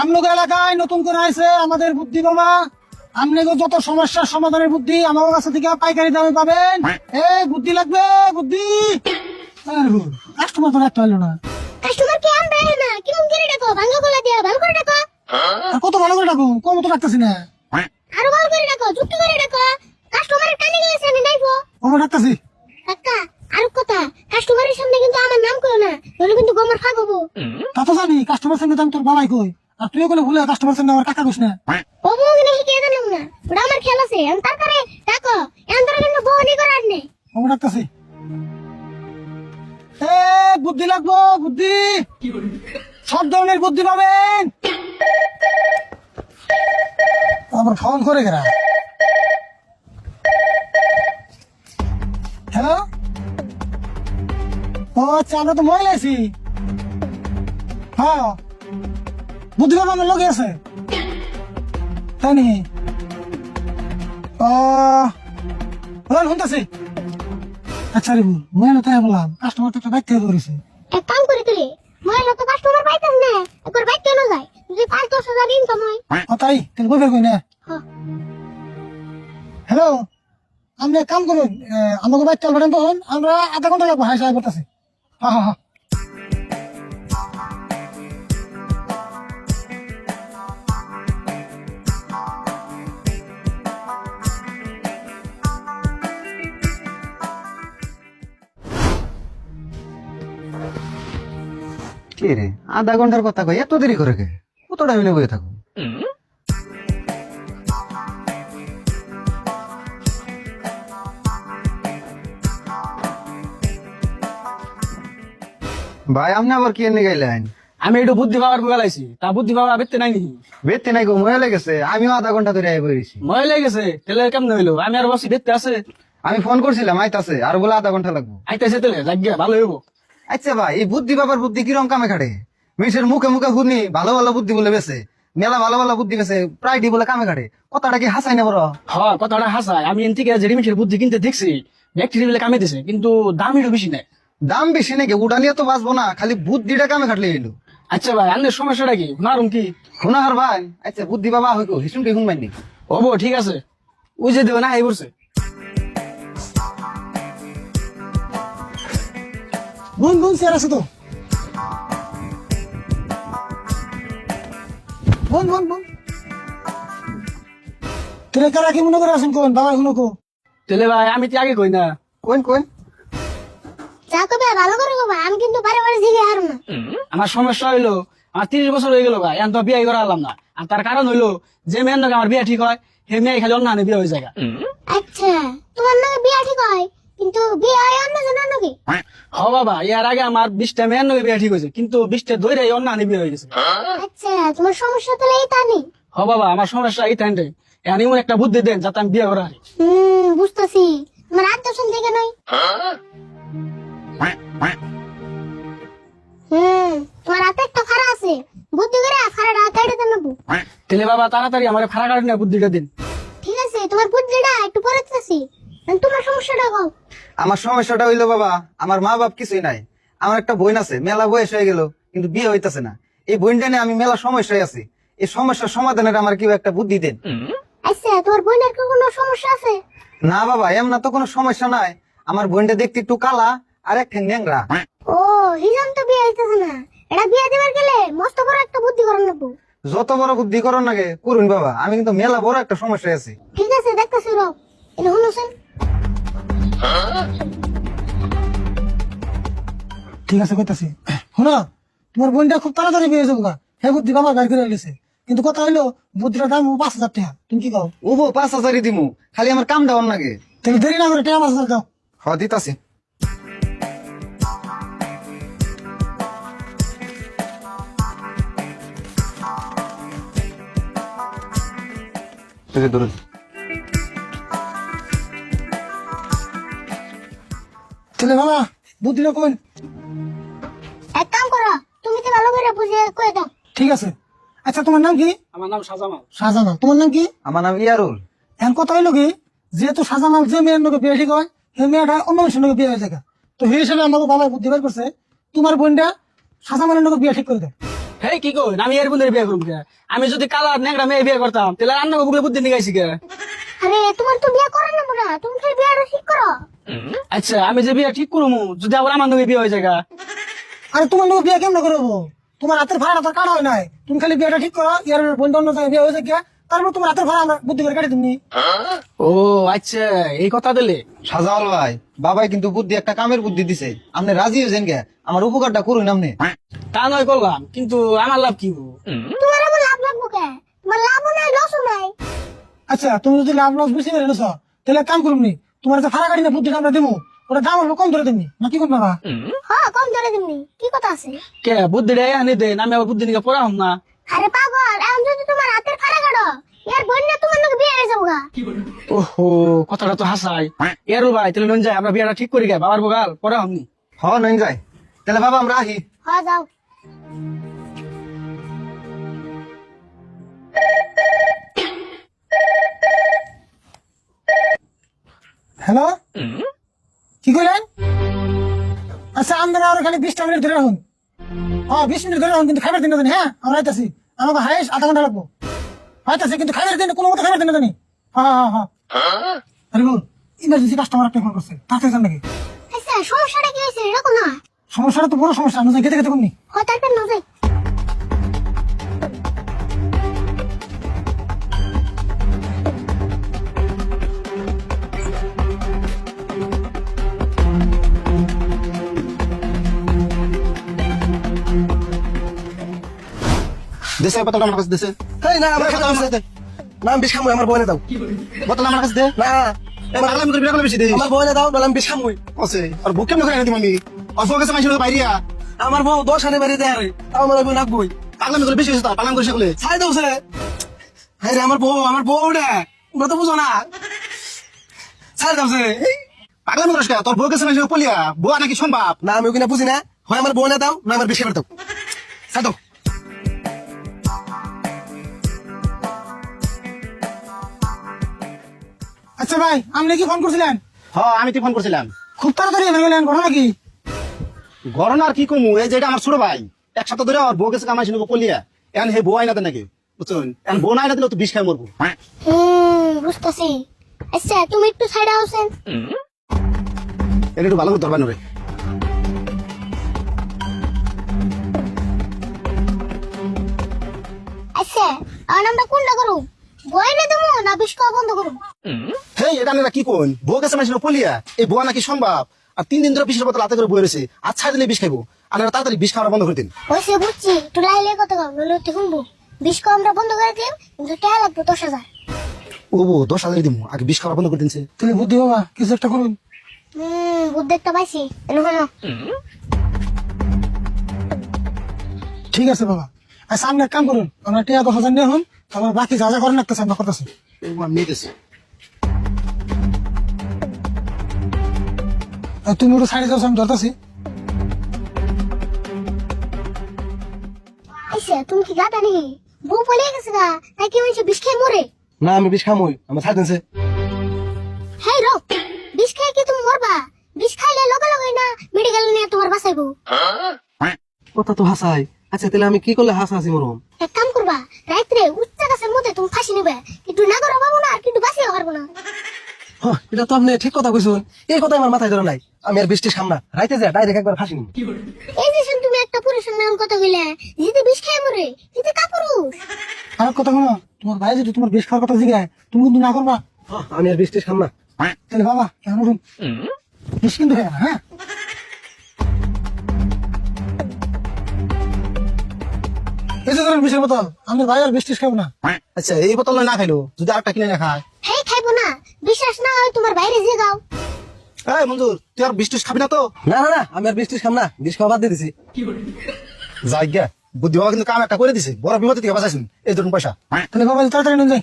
আমলোক এলাকায় নতুন করে আইছে আমাদের বুদ্ধি বাবা আমনেগো যত সমস্যার সমাধানের বুদ্ধি আমার কাছে থেকে পাইকারি দামে পাবেন। এ বুদ্ধি লাগবে বুদ্ধি। কাস্টমার তো রাখতে পারল না। কাস্টমার কে আনবে না কিরম করে ডাকো? ভাঙ্গা গলা দিয়া ভালো করে ডাকো। কত ভালো করে ডাকো? কম তো রাখতেছি না। আরও ভালো করে ডাকো যুক্তি করে ডাকো। কাস্টমারের কানে গেছে আমি নাইবো। কাকা আর কথা কাস্টমারের সামনে কিন্তু আমার নাম করো না নইলে কিন্তু গোমর খাব তা তো জানি কাস্টমার তোর বাবাই কই আর বলে ভুলে কাস্টমার আমার কাকা কইস না। ও মুখ নাকি কে জানাম না ওটা আমার খেলা আছে আমি তারপরে ডাকো এমন ধরে কিন্তু বহনি করার নেই। এ বুদ্ধি লাগবো বুদ্ধি। সব ধরনের বুদ্ধি পাবেন। আবার ফোন করে গেরা ও আচ্ছা আমরা তো মহিলা আছি। হ্যাঁ। বুদ্ধি বাবা আমার লগে আছে। তাই নি ও শুনতেছি। আচ্ছা রে মহিলা তাই বললাম কাস্টমার তো করেছে। এক কাম করে তুই মহিলা তো কাস্টমার পাইতাস না একবার বাইক কেন যায় যদি পাঁচ দশ হাজার ইনকাম হয়। ও তাই বই বের কই না? হ্যাঁ। হ্যালো আপনি কাম করুন আমাকে বাইক চাল পাঠান তখন আমরা আধা ঘণ্টা লাগবো হাই সাহায্য করতেছি। হ্যাঁ কে রে? আধা ঘণ্টার কথা কই এত দেরি করে কে? কত টাইম বসে থাকো? ভাই আপনি আবার কি এনে গাইলেন? আমি একটু বুদ্ধি পাওয়ার বগালাইছি তা বুদ্ধি পাওয়া বেতে নাই নি বেতে নাই গো মজা লেগেছে। আমিও আধা ঘণ্টা ধরে আই বইছি ময় লেগেছে? তেলে কেমন হইল? আমি আর বসি দেখতে আছে? আমি ফোন করছিলাম আইতাছে। আর বলে আধা ঘণ্টা লাগবো। আইতেছে তেলে লাগিয়া ভালো হইব। আচ্ছা ভাই এই বুদ্ধি বাবার বুদ্ধি কিরম কামে খাটে? মিশের মুখে মুখে শুনি ভালো ভালো বুদ্ধি বলে বেছে। মেলা ভালো ভালো বুদ্ধি বেছে প্রায় ডি বলে কামে খাটে। কথাটা কি হাসাই না বড়? হ কথাটা হাসায়। আমি এন থেকে জেডিমিশের বুদ্ধি কিনতে দেখছি ব্যক্তি মিলে কামে দিছে কিন্তু দাম একটু বেশি নেয়। দাম বেশি নাকি? উড়ালিয়া তো বাঁচবো না খালি বুদ্ধিটা কামে খাটলে এলো আচ্ছা ভাই আন্নের সমস্যাটা কি? নারুম কি? শোনাহার ভাই আচ্ছা বুদ্ধি বাবা হইকো হিসুন কি শুনবেন নি হব ঠিক আছে। ওই যে দেবে না এই বলছে। বোন বোন স্যার আছে তো। বোন বোন বোন তোরা কারা কি মনে করে আছেন কোন? বাবা শুনো কো। তেলে ভাই আমি তো আগে কই না। কোন কোন? যা কবে ভালো করে কবা আমি কিন্তু বারে বারে জিগে হারুম না। আমার সমস্যা হইল আমার তিরিশ বছর হয়ে গেল ভাই এখন তো বিয়ে করা হলাম না। আর তার কারণ হইল যে মেয়ের নাকি আমার বিয়ে ঠিক হয় সে মেয়ে খালি অন্য বিয়ে হয়ে যায় আচ্ছা তোমার নাকি বিয়া ঠিক হয় কিন্তু বিয়া হয় অন্য জনের নাকি হ বাবা ইয়ার আগে আমার বিশটা মেয়ের নাকি বিয়ে ঠিক হয়েছে কিন্তু বিশটা দৈরে অন্য বিয়ে হয়ে গেছে। আচ্ছা তোমার সমস্যা তাহলে এই তা হ বাবা আমার সমস্যা এই টাইমটাই এখন এমন একটা বুদ্ধি দেন যাতে আমি বিয়ে করা হারি। হুম বুঝতেছি। তোমার আত্মসন থেকে নয়। হুম তোমার হাতে একটা খারা আছে। বুদ্ধি করে খারাটা কেটে নেব। তাহলে বাবা তাড়াতাড়ি আমার ফাড়া কাটে বুদ্ধিটা দিন। ঠিক আছে তোমার বুদ্ধিটা একটু পরে দিতেছি। তোমার সমস্যাটা কও। আমার সমস্যাটা হইল বাবা আমার মা বাপ কিছুই নাই। আমার একটা বোন আছে মেলা বয়স হয়ে গেল কিন্তু বিয়ে হইতাছে না। এই বোনটা নিয়ে আমি মেলা সমস্যায় আছি। এই সমস্যার সমাধানের আমার কেউ একটা বুদ্ধি দেন। আচ্ছা তোমার বোনের কি কোনো সমস্যা আছে? না বাবা এমন তো কোনো সমস্যা নাই। আমার বোনটা দেখতে একটু কালা আর এক ঠ্যাং ন্যাংরা ও হিজন তো বিয়ে হইতেছে না। এটা বিয়ে দিবার গেলে মস্ত বড় একটা বুদ্ধি করার নেব যত বড় বুদ্ধি করুন নাকি করুন বাবা আমি কিন্তু মেলা বড় একটা সমস্যায় আছি। ঠিক আছে দেখতেছি রব। এটা শুনুছেন ঠিক আছে কইতাছি। শোনো তোমার বোনটা খুব তাড়াতাড়ি বিয়ে যাব হে বুদ্ধি বাবা গাড়ি করে গেছে। কিন্তু কথা হইল বুদ্ধিটার দাম পাঁচ হাজার টাকা। তুমি কি কও? উবো পাঁচ হাজারই দিমু। খালি আমার কাম দেওয়ার নাকি তুমি দেরি না করে টাকা পাঁচ হাজার দাও। হ দিতাছি। ধরুন। তাহলে বাবা বুদ্ধিটা কোন এক কাম করো তুমি তো ভালো করে বুঝে কয়ে দাও। ঠিক আছে। আচ্ছা তোমার নাম কি? আমার নাম সাজামাল। শাহজাহান তোমার নাম কি? আমার নাম ইয়ারুল। এখন কথা হইল কি যেহেতু শাহজাহান যে মেয়ের লোকে বিয়ে ঠিক হয় সেই মেয়েটা অন্য মানুষের লোকে বিয়ে হয়ে যায় তো সেই হিসাবে আমাকে বাবা বুদ্ধি বের করছে তোমার বোনটা শাহজাহানের লোকে বিয়ে ঠিক করে দেয়। হেই কি কই আমি এর বন্ধুরে বিয়ে করব আমি যদি কালার নেংরা মেয়ে বিয়ে করতাম তাহলে রান্না বুকলে বুদ্ধি নিগাইছি কে? আরে তোমার তো বিয়ে করার না। মোরা তুমি তো বিয়েটা ঠিক করো। আচ্ছা আমি যে বিয়ে ঠিক করব যদি আবার আমার নগে বিয়ে হয়ে যায় আরে তোমার লোক বিয়ে কেমন করব? তোমার হাতের ভাড়া তো কাটা হয় নাই। তুমি খালি বিয়েটা ঠিক করো ইয়ার বন্ধু অন্য বিয়ে হয়েছে কে? তারপর তোমার হাতের ভাড়া আমরা বুদ্ধি করে কাটি তুমি ও আচ্ছা এই কথা দিলে। সাজাওয়াল ভাই বাবাই কিন্তু বুদ্ধি একটা কামের বুদ্ধি দিছে। আপনি রাজি হয়েছেন কে? আমার উপকারটা করুন আপনি। তা নয় করলাম কিন্তু আমার লাভ কি হব? তোমার লাগবো কে? তোমার লাভও নাই লসও নাই। আচ্ছা তুমি যদি লাভ লস বেশি করে নিছো তাহলে কাম করুন নি তোমার যে ভাড়া গাড়ি না বুদ্ধি আমরা দিবো ওটা দাম হলো কম ধরে তুমি না কি করবে বাবা হ্যাঁ কম ধরে দিমনি কি কথা আছে? কে বুদ্ধি রে আনি দে আমি আবার বুদ্ধি নিকে পড়া হম না। আরে পাগল এখন যদি তোমার হাতের ফাড়া কাটো ইয়ার বোন না তোমার নাকি বিয়ে হয়ে যাব গা। ওহো কথাটা তো হাসাই। এরো ভাই তাহলে নন যায় আমরা বিয়েটা ঠিক করি গে বাবার বগাল পড়া হমনি হ নইন যায় তাহলে বাবা আমরা আহি। হ্যাঁ যাও। হ্যালো? কি কইলেন? আচ্ছা আমরা আর খালি বিশটা মিনিট ধরে রাখুন। হ্যাঁ বিশ মিনিট ধরে রাখুন কিন্তু খাবার দিন হ্যাঁ? আমরা আইতাছি আমাকে হাইস আধা ঘণ্টা লাগবো। আইতাছি কিন্তু খাবার দিন কোনো মতো খাবার দিন না জানি হ্যাঁ হ্যাঁ। হ্যাঁ? আরে বল ইমার্জেন্সি কাস্টমার একটা ফোন করছে তাড়াতাড়ি যান নাকি? আচ্ছা সমস্যাটা কি হয়েছে? এরকম না? সমস্যাটা তো বড় সমস্যা যাই খেতে খেতে কমনি হয় তারপর না দেশে বোতলটা আমার কাছে দেশে? এই না আমার কথা আছে না আমি বিষ খামুই আমার বইনে দাও। বোতল আমার কাছে দে না। এ পাগলামি করে বিরাট বেশি দে আমার বইনে দাও নাহলে আমি বিষ খামুই। আছে আর বুক কেমন করে আনি আমি? অল্প কাছে মাইছিল বাইরিয়া। আমার বউ দশ আনে দেয় তাও আমার নাকবই। পাগলামি করে বেশি হয়েছে তো পাগলামি করে সকলে ছাই দাও সে। হ্যাঁ রে আমার বউ আমার বউ রে। তোমরা তো বুঝো না। ছাই দাও সে। পাগলামি করিস তোর বউ কাছে মাইছিল পলিয়া। বউ নাকি সম্ভব না আমি ওখানে বুঝি না। হয় আমার বইনে দাও না আমার খাবার দাও। ছাই দাও। আচ্ছা ভাই আপনি কি ফোন করছিলেন? হ্যাঁ আমি তো ফোন করছিলাম। খুব তাড়াতাড়ি এনে গেলেন ঘটনা কি? গরম আর কি কমু এই যেটা আমার ছোট ভাই। এক সপ্তাহ ধরে আমার বউ কাছে কামাইছিল পলিয়া এখন হে বউ আইনাতে নাকি? বুঝছেন? এখন বউ না আইনা দিলে তো বিষ খাই মরবো। হুম বুঝতেছি। আচ্ছা তুমি একটু সাইড আউছেন এটা একটু ভালো করে ধরবেন রে আচ্ছা আর আমরা কোনটা করুম? বইলে দেবো না বিষ খাওয়া বন্ধ হেই এটা কি কোন? বউ কাছে পলিয়া এই নাকি সম্ভব? আর তিন দিন ধরে বিষের বোতল হাতে করে বয়ে রয়েছে। আর ছাড় দিলে বিষ খাইবো। আর তাড়াতাড়ি বিষ খাওয়া বন্ধ করে দিন। হয়েছে বুঝছি একটু লাইলে কথা কম নইলে তুই শুনব বিষ খাওয়া আমরা বন্ধ করে দিম কিন্তু টাকা লাগবে দশ হাজার। ও দশ হাজার দিব আগে বিষ খাওয়া বন্ধ করে দিনছে তুমি বুদ্ধি বাবা কিছু একটা করুন। হুম বুদ্ধি একটা পাইছি। এনে ঠিক আছে বাবা। আচ্ছা আপনি এক কাম করুন। আমরা টিয়া দশ হাজার নিয়ে হন তারপর বাকি যা যা করেন লাগতেছে আমরা করতেছি। নিয়ে গেছে আর তুমি ওটা সাইডে যাও আমি ধরতেছি। তুমি কি গাতা নাকি? বউ পলিয়ে গেছে গা নাকি হয়েছে বিষ খেয়ে মরে? না আমি বিষ খামুই আমার ছাই দিনছে হ্যাঁ রো বিষ খেয়ে কি তুমি মরবা? বিষ খাইলে লগে লগে না মেডিকেল নিয়ে তোমার বাঁচাইবো। কথা তো হাসাই। আচ্ছা তাহলে আমি কি করলে হাসা হাসি মরম? এক কাম করবা রাত্রে উচ্চ গাছের মধ্যে তুমি ফাঁসি নেবে কিন্তু না করো পাবো না কিন্তু বাঁচিয়ে পারব না। হ্যাঁ, এটা তো আপনি ঠিক কথা কইছেন। এই কথা আমার মাথায় ধরে নাই। আমি আর বৃষ্টির সামনা রাইতে যা ডাইরেক্ট একবার ফাঁসি এই যে শুন তুমি একটা পুরুষের নাম কথা কইলে যদি বিষ খেয়ে মরে কিন্তু কা পুরুষ আর কথা শোনো তোমার ভাই যদি তোমার বেশ খাওয়ার কথা জিগায় তুমি কিন্তু না করবা। হ্যাঁ, আমি আর বৃষ্টির সামনা তাহলে বাবা উঠুন বেশ কিন্তু হ্যাঁ? এই যে ধরেন বিষের বোতল আমি ভাই আর বৃষ্টিস খাব না। আচ্ছা এই বোতল না খাইলো যদি আরেকটা কিনে না খায়? হেই খাইবো না। বিশ্বাস না হয় তোমার বাইরে যে গাও এই মঞ্জুর তুই আর বিষ খাবি না তো? না না না আমি আর বৃষ্টির সামনা বিষ খাওয়া বাদ দিয়ে দিছি। যাই বুদ্ধি বাবা কিন্তু কাম একটা করে দিছে বড় বিপদ থেকে বাঁচাইছেন এই ধরুন পয়সা। তাহলে বাবা তাড়াতাড়ি নিয়ে যাই।